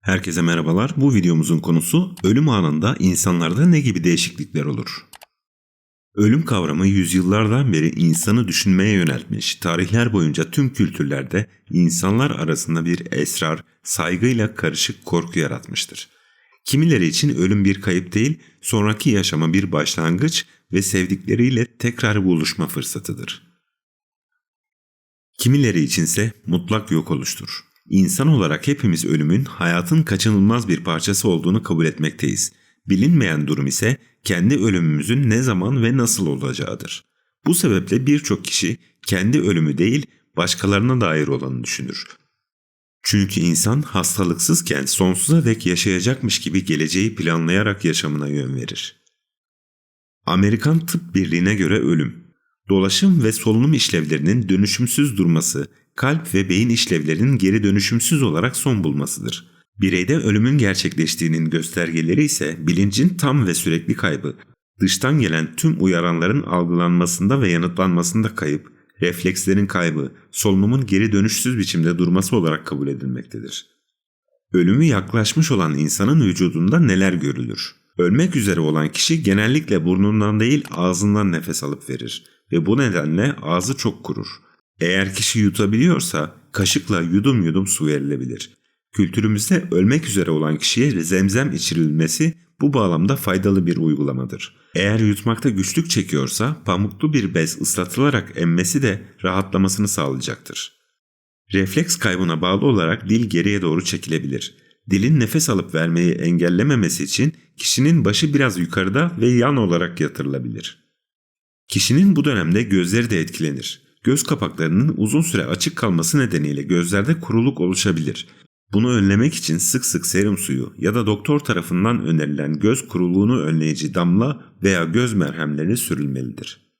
Herkese merhabalar. Bu videomuzun konusu ölüm anında insanlarda ne gibi değişiklikler olur? Ölüm kavramı yüzyıllardan beri insanı düşünmeye yöneltmiş. Tarihler boyunca tüm kültürlerde insanlar arasında bir esrar, saygıyla karışık korku yaratmıştır. Kimileri için ölüm bir kayıp değil, sonraki yaşama bir başlangıç ve sevdikleriyle tekrar buluşma fırsatıdır. Kimileri içinse mutlak yok oluştur. İnsan olarak hepimiz ölümün hayatın kaçınılmaz bir parçası olduğunu kabul etmekteyiz. Bilinmeyen durum ise kendi ölümümüzün ne zaman ve nasıl olacağıdır. Bu sebeple birçok kişi kendi ölümü değil başkalarına dair olanı düşünür. Çünkü insan hastalıksızken sonsuza dek yaşayacakmış gibi geleceği planlayarak yaşamına yön verir. Amerikan Tıp Birliği'ne göre ölüm, dolaşım ve solunum işlevlerinin dönüşümsüz durması, kalp ve beyin işlevlerinin geri dönüşümsüz olarak son bulmasıdır. Bireyde ölümün gerçekleştiğinin göstergeleri ise bilincin tam ve sürekli kaybı, dıştan gelen tüm uyaranların algılanmasında ve yanıtlanmasında kayıp, reflekslerin kaybı, solunumun geri dönüşsüz biçimde durması olarak kabul edilmektedir. Ölümü yaklaşmış olan insanın vücudunda neler görülür? Ölmek üzere olan kişi genellikle burnundan değil ağzından nefes alıp verir ve bu nedenle ağzı çok kurur. Eğer kişi yutabiliyorsa kaşıkla yudum yudum su verilebilir. Kültürümüzde ölmek üzere olan kişiye zemzem içirilmesi bu bağlamda faydalı bir uygulamadır. Eğer yutmakta güçlük çekiyorsa pamuklu bir bez ıslatılarak emmesi de rahatlamasını sağlayacaktır. Refleks kaybına bağlı olarak dil geriye doğru çekilebilir. Dilin nefes alıp vermeyi engellememesi için kişinin başı biraz yukarıda ve yan olarak yatırılabilir. Kişinin bu dönemde gözleri de etkilenir. Göz kapaklarının uzun süre açık kalması nedeniyle gözlerde kuruluk oluşabilir. Bunu önlemek için sık sık serum suyu ya da doktor tarafından önerilen göz kuruluğunu önleyici damla veya göz merhemleri sürülmelidir.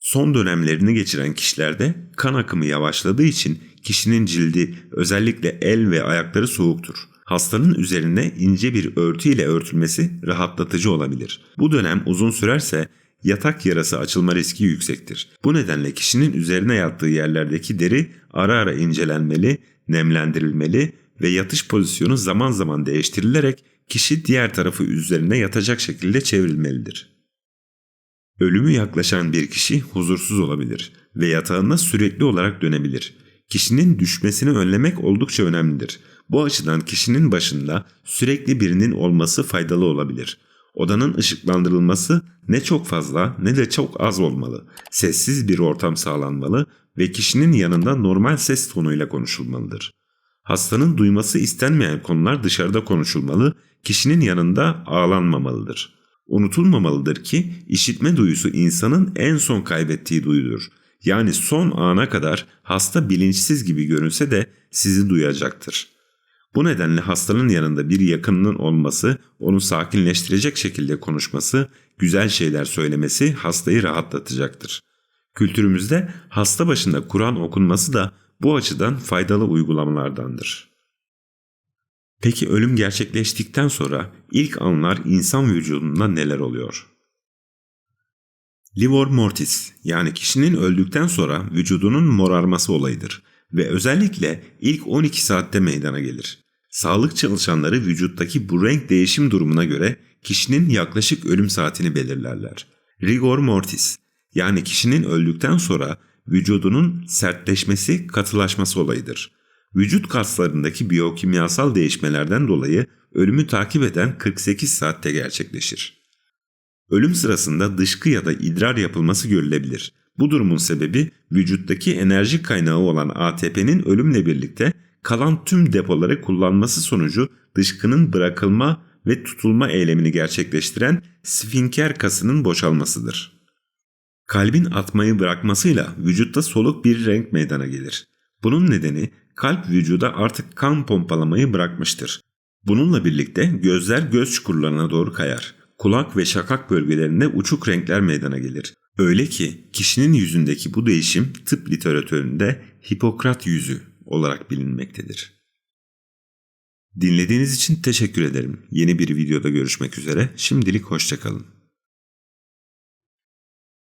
Son dönemlerini geçiren kişilerde kan akımı yavaşladığı için kişinin cildi özellikle el ve ayakları soğuktur. Hastanın üzerine ince bir örtü ile örtülmesi rahatlatıcı olabilir. Bu dönem uzun sürerse yatak yarası açılma riski yüksektir. Bu nedenle kişinin üzerine yattığı yerlerdeki deri ara ara incelenmeli, nemlendirilmeli ve yatış pozisyonu zaman zaman değiştirilerek kişi diğer tarafı üzerine yatacak şekilde çevrilmelidir. Ölümü yaklaşan bir kişi huzursuz olabilir ve yatağında sürekli olarak dönebilir. Kişinin düşmesini önlemek oldukça önemlidir. Bu açıdan kişinin başında sürekli birinin olması faydalı olabilir. Odanın ışıklandırılması ne çok fazla ne de çok az olmalı. Sessiz bir ortam sağlanmalı ve kişinin yanında normal ses tonuyla konuşulmalıdır. Hastanın duyması istenmeyen konular dışarıda konuşulmalı, kişinin yanında ağlanmamalıdır. Unutulmamalıdır ki işitme duyusu insanın en son kaybettiği duyudur. Yani son ana kadar hasta bilinçsiz gibi görünse de sizi duyacaktır. Bu nedenle hastanın yanında bir yakınının olması, onu sakinleştirecek şekilde konuşması, güzel şeyler söylemesi hastayı rahatlatacaktır. Kültürümüzde hasta başında Kur'an okunması da bu açıdan faydalı uygulamalardandır. Peki ölüm gerçekleştikten sonra ilk anlar insan vücudunda neler oluyor? Livor mortis yani kişinin öldükten sonra vücudunun morarması olayıdır ve özellikle ilk 12 saatte meydana gelir. Sağlık çalışanları vücuttaki bu renk değişim durumuna göre kişinin yaklaşık ölüm saatini belirlerler. Rigor mortis yani kişinin öldükten sonra vücudunun sertleşmesi, katılaşması olayıdır. Vücut kaslarındaki biyokimyasal değişmelerden dolayı ölümü takip eden 48 saatte gerçekleşir. Ölüm sırasında dışkı ya da idrar yapılması görülebilir. Bu durumun sebebi vücuttaki enerji kaynağı olan ATP'nin ölümle birlikte kalan tüm depoları kullanması sonucu dışkının bırakılma ve tutulma eylemini gerçekleştiren sfinker kasının boşalmasıdır. Kalbin atmayı bırakmasıyla vücutta soluk bir renk meydana gelir. Bunun nedeni kalp vücuda artık kan pompalamayı bırakmıştır. Bununla birlikte gözler göz çukurlarına doğru kayar. Kulak ve şakak bölgelerinde uçuk renkler meydana gelir. Öyle ki kişinin yüzündeki bu değişim tıp literatüründe Hipokrat yüzü olarak bilinmektedir. Dinlediğiniz için teşekkür ederim. Yeni bir videoda görüşmek üzere. Şimdilik hoşçakalın.